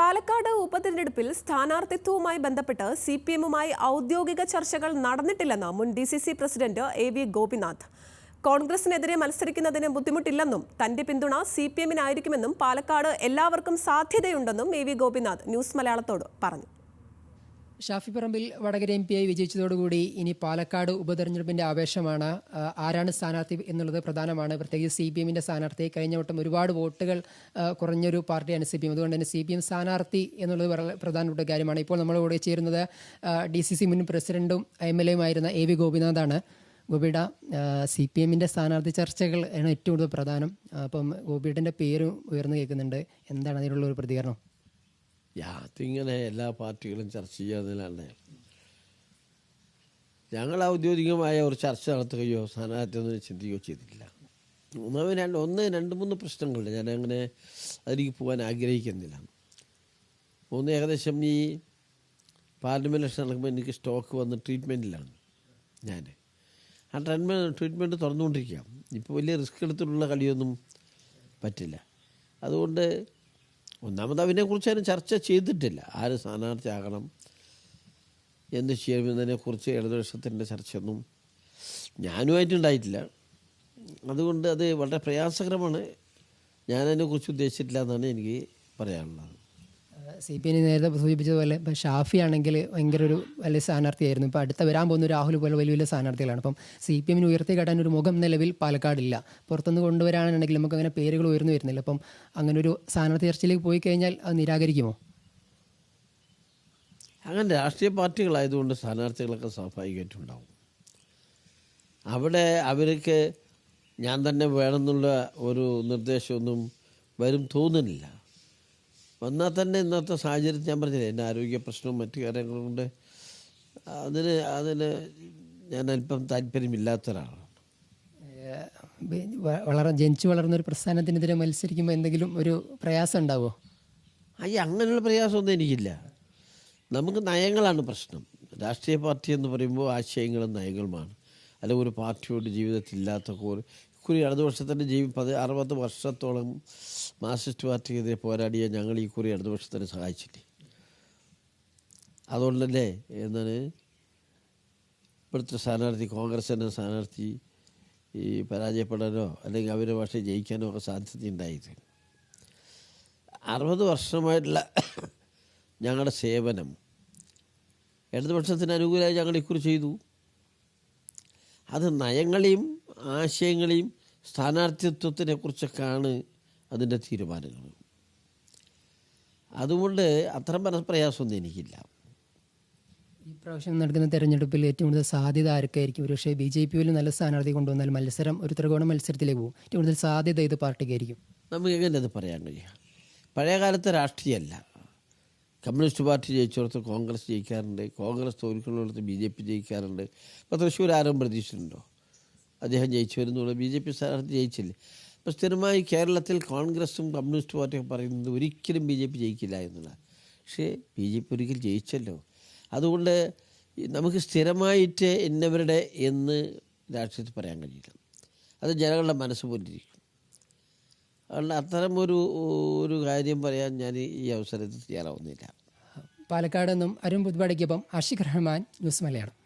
പാലക്കാട് ഉപതെരഞ്ഞെടുപ്പിൽ സ്ഥാനാർത്ഥിത്വവുമായി ബന്ധപ്പെട്ട് C P എമ്മുമായി ഔദ്യോഗിക ചർച്ചകൾ നടന്നിട്ടില്ലെന്ന് മുൻ D C C president A V Gopinath. കോൺഗ്രസിനെതിരെ മത്സരിക്കുന്നതിന് ബുദ്ധിമുട്ടില്ലെന്നും തന്റെ പിന്തുണ സി പി എമ്മിനായിരിക്കുമെന്നും പാലക്കാട് എല്ലാവർക്കും സാധ്യതയുണ്ടെന്നും എ വി ഗോപിനാഥ് ന്യൂസ് മലയാളത്തോട് പറഞ്ഞു. ഷാഫി പറമ്പിൽ വടകര എം പി ആയി വിജയിച്ചതോടുകൂടി ഇനി പാലക്കാട് ഉപതെരഞ്ഞെടുപ്പിന്റെ ആവേശമാണ്. ആരാണ് സ്ഥാനാർത്ഥി എന്നുള്ളത് പ്രധാനമാണ്. പ്രത്യേകിച്ച് സി പി എമ്മിന്റെ സ്ഥാനാർത്ഥി കഴിഞ്ഞ വട്ടം ഒരുപാട് വോട്ടുകൾ കുറഞ്ഞൊരു പാർട്ടിയാണ് സി പി എം. അതുകൊണ്ട് തന്നെ സി പി എം സ്ഥാനാർത്ഥി എന്നുള്ളത് വളരെ പ്രധാനപ്പെട്ട കാര്യമാണ്. ഇപ്പോൾ നമ്മൾ കൂടെ ചേരുന്നത് ഡി സി സി മുൻ പ്രസിഡന്റും എം എൽ എയുമായിരുന്ന എ വി ഗോപിനാഥാണ്. ഗോപിയുട സി പി എമ്മിന്റെ സ്ഥാനാർത്ഥി ചർച്ചകൾ ആണ് ഏറ്റവും കൂടുതൽ പ്രധാനം. അപ്പം ഗോപിയുടെ പേരും ഉയർന്നു കേൾക്കുന്നുണ്ട്. എന്താണ് അതിനുള്ള ഒരു പ്രതികരണം? അതിങ്ങനെ എല്ലാ പാർട്ടികളും ചർച്ച ചെയ്യുന്നതിലാണ് ഞങ്ങൾ ഔദ്യോഗികമായ ഒരു ചർച്ച നടത്തുകയോ സ്ഥാനാർത്ഥിയൊന്നും ചിന്തിക്കുകയോ ചെയ്തിട്ടില്ല. ഒന്നാമത് രണ്ട് ഒന്ന് രണ്ട് മൂന്ന് പ്രശ്നങ്ങളുണ്ട് ഞാൻ അങ്ങനെ അതിലേക്ക് പോകാൻ ആഗ്രഹിക്കുന്നില്ല. ഒന്ന് ഏകദേശം ഈ പാർലമെന്റ് ഇലക്ഷൻ നടക്കുമ്പോൾ എനിക്ക് സ്റ്റോക്ക് വന്ന് ട്രീറ്റ്മെന്റിലാണ് ഞാൻ. ആ ട്രീറ്റ്മെന്റ് ട്രീറ്റ്മെന്റ് തുറന്നുകൊണ്ടിരിക്കുക ഇപ്പോൾ വലിയ റിസ്ക് എടുത്തിട്ടുള്ള കളിയൊന്നും പറ്റില്ല. അതുകൊണ്ട് ഒന്നാമത് അതിനെക്കുറിച്ച് അതിന് ചർച്ച ചെയ്തിട്ടില്ല. ആര് സ്ഥാനാർത്ഥിയാകണം? എന്ത് ചെയ്യുമെന്നതിനെക്കുറിച്ച് ഇടതുപക്ഷത്തിന്റെ ചർച്ചയൊന്നും ഞാനുമായിട്ടുണ്ടായിട്ടില്ല അതുകൊണ്ട് അത് വളരെ പ്രയാസകരമാണ്. ഞാനതിനെക്കുറിച്ച് ഉദ്ദേശിച്ചിട്ടില്ല എന്നാണ് എനിക്ക് പറയാനുള്ളത്. സി പി എമ്മിന് നേരത്തെ സൂചിപ്പിച്ചതുപോലെ ഇപ്പം ഷാഫി ആണെങ്കിൽ ഭയങ്കര ഒരു വലിയ സ്ഥാനാർത്ഥിയായിരുന്നു. ഇപ്പോൾ അടുത്ത വരാൻ പോകുന്ന രാഹുൽ പോലെ വലിയ വലിയ സ്ഥാനാർത്ഥികളാണ്. അപ്പം സി പി എമ്മിന് ഉയർത്തി കാട്ടാൻ ഒരു മുഖം നിലവിൽ പാലക്കാടില്ല. പുറത്തുനിന്ന് കൊണ്ടുവരാനാണെങ്കിൽ നമുക്ക് അങ്ങനെ പേരുകൾ ഉയർന്നു വരുന്നില്ല. അപ്പം അങ്ങനെ ഒരു സ്ഥാനാർത്ഥി ചർച്ചയിലേക്ക് പോയി കഴിഞ്ഞാൽ അത് നിരാകരിക്കുമോ? അങ്ങനെ രാഷ്ട്രീയ പാർട്ടികളായതുകൊണ്ട് സ്ഥാനാർത്ഥികളൊക്കെ സ്വാഭാവികമായിട്ടുണ്ടാവും. അവിടെ അവർക്ക് ഞാൻ തന്നെ വേണമെന്നുള്ള ഒരു നിർദ്ദേശമൊന്നും വരും തോന്നുന്നില്ല. വന്നാൽ തന്നെ ഇന്നത്തെ സാഹചര്യത്തിൽ ഞാൻ പറഞ്ഞില്ലേ എന്റെ ആരോഗ്യ പ്രശ്നവും മറ്റു കാര്യങ്ങളും കൊണ്ട് അതിന് അതിന് ഞാൻ അല്പം താല്പര്യമില്ലാത്ത ഒരാളാണ് വളർന്ന് വളർ ജനിച്ചു വളർന്ന ഒരു പ്രസ്ഥാനത്തിനെതിരെ മത്സരിക്കുമ്പോൾ എന്തെങ്കിലും ഒരു പ്രയാസം ഉണ്ടാവുമോ അയ്യ അങ്ങനെയുള്ള പ്രയാസമൊന്നും എനിക്കില്ല. നമുക്ക് നയങ്ങളാണ് പ്രശ്നം. രാഷ്ട്രീയ പാർട്ടി എന്ന് പറയുമ്പോൾ ആശയങ്ങളും നയങ്ങളുമാണ്. അല്ലെങ്കിൽ ഒരു പാർട്ടിയോട് ജീവിതത്തിൽ ഇല്ലാത്ത ഇക്കുറി അടുത്ത വർഷത്തിന്റെ ജീവി പത് അറുപത് വർഷത്തോളം മാർക്സിസ്റ്റ് പാർട്ടിക്കെതിരെ പോരാടിയ ഞങ്ങൾ ഈ കുറി അടുത്ത വർഷത്തിനെ സഹായിച്ചില്ലേ? അതുകൊണ്ടല്ലേ എന്താണ് ഇപ്പോഴത്തെ സ്ഥാനാർത്ഥി കോൺഗ്രസിന്റെ സ്ഥാനാർത്ഥി ഈ പരാജയപ്പെടാനോ അല്ലെങ്കിൽ അവരെ പക്ഷേ ജയിക്കാനോ ഒക്കെ സാധ്യതയുണ്ടായത്. അറുപത് വർഷമായിട്ടുള്ള ഞങ്ങളുടെ സേവനം ഇടതുപക്ഷത്തിന് അനുകൂലമായി ഞങ്ങൾ ഇക്കുറി ചെയ്തു. അത് നയങ്ങളെയും ആശയങ്ങളെയും സ്ഥാനാർത്ഥിത്വത്തിനെ കുറിച്ചൊക്കെയാണ് അതിന്റെ തീരുമാനങ്ങൾ. അതുകൊണ്ട് അത്ര മനഃപ്രയാസമൊന്നും എനിക്കില്ല. ഈ പ്രാവശ്യം നടക്കുന്ന തെരഞ്ഞെടുപ്പിൽ ഏറ്റവും കൂടുതൽ സാധ്യത ആർക്കായിരിക്കും? ഒരുപക്ഷേ ബി ജെ പിയിൽ നല്ല സ്ഥാനാർത്ഥി കൊണ്ടുവന്നാൽ മത്സരം ഒരു ത്രികോണ മത്സരത്തിലേക്ക് പോകും ഏറ്റവും കൂടുതൽ സാധ്യത ഇത് പാർട്ടിക്കായിരിക്കും? നമുക്ക് എങ്ങനെ അത് പറയാൻ കഴിയുക പഴയ കാലത്തെ രാഷ്ട്രീയമല്ല. കമ്മ്യൂണിസ്റ്റ് പാർട്ടി ജയിച്ചിടത്ത് കോൺഗ്രസ് ജയിക്കാറുണ്ട്. കോൺഗ്രസ് തോൽക്കുന്നിടത്ത് ബി ജെ പി ജയിക്കാറുണ്ട്. ഇപ്പോൾ തൃശ്ശൂർ ആരും പ്രതീക്ഷിച്ചിട്ടുണ്ടോ? അദ്ദേഹം ജയിച്ചു വരുന്നുള്ളു ബി ജെ പി സ്ഥാനാർത്ഥി ജയിച്ചില്ലേ? അപ്പോൾ സ്ഥിരമായി കേരളത്തിൽ കോൺഗ്രസും കമ്മ്യൂണിസ്റ്റ് പാർട്ടിയും പറയുന്നത് ഒരിക്കലും ബി ജെ പി ജയിക്കില്ല എന്നുള്ളതാണ്. പക്ഷേ ബി ജെ പി ഒരിക്കൽ ജയിച്ചല്ലോ. അതുകൊണ്ട് നമുക്ക് സ്ഥിരമായിട്ട് ഇന്നവരുടെ എന്ന് രാഷ്ട്രീയത്തിൽ പറയാൻ കഴിയില്ല. അത് ജനങ്ങളുടെ മനസ്സ് പോലിരിക്കും. അതുകൊണ്ട് അത്തരം ഒരു ഒരു കാര്യം പറയാൻ ഞാൻ ഈ അവസരത്തിൽ തയ്യാറാവുന്നില്ല. പാലക്കാട് നിന്നും അരുൺ പുതുപാടിക്കൊപ്പം അഷിഖ് റഹ്മാൻ ന്യൂസ് മലയാളം.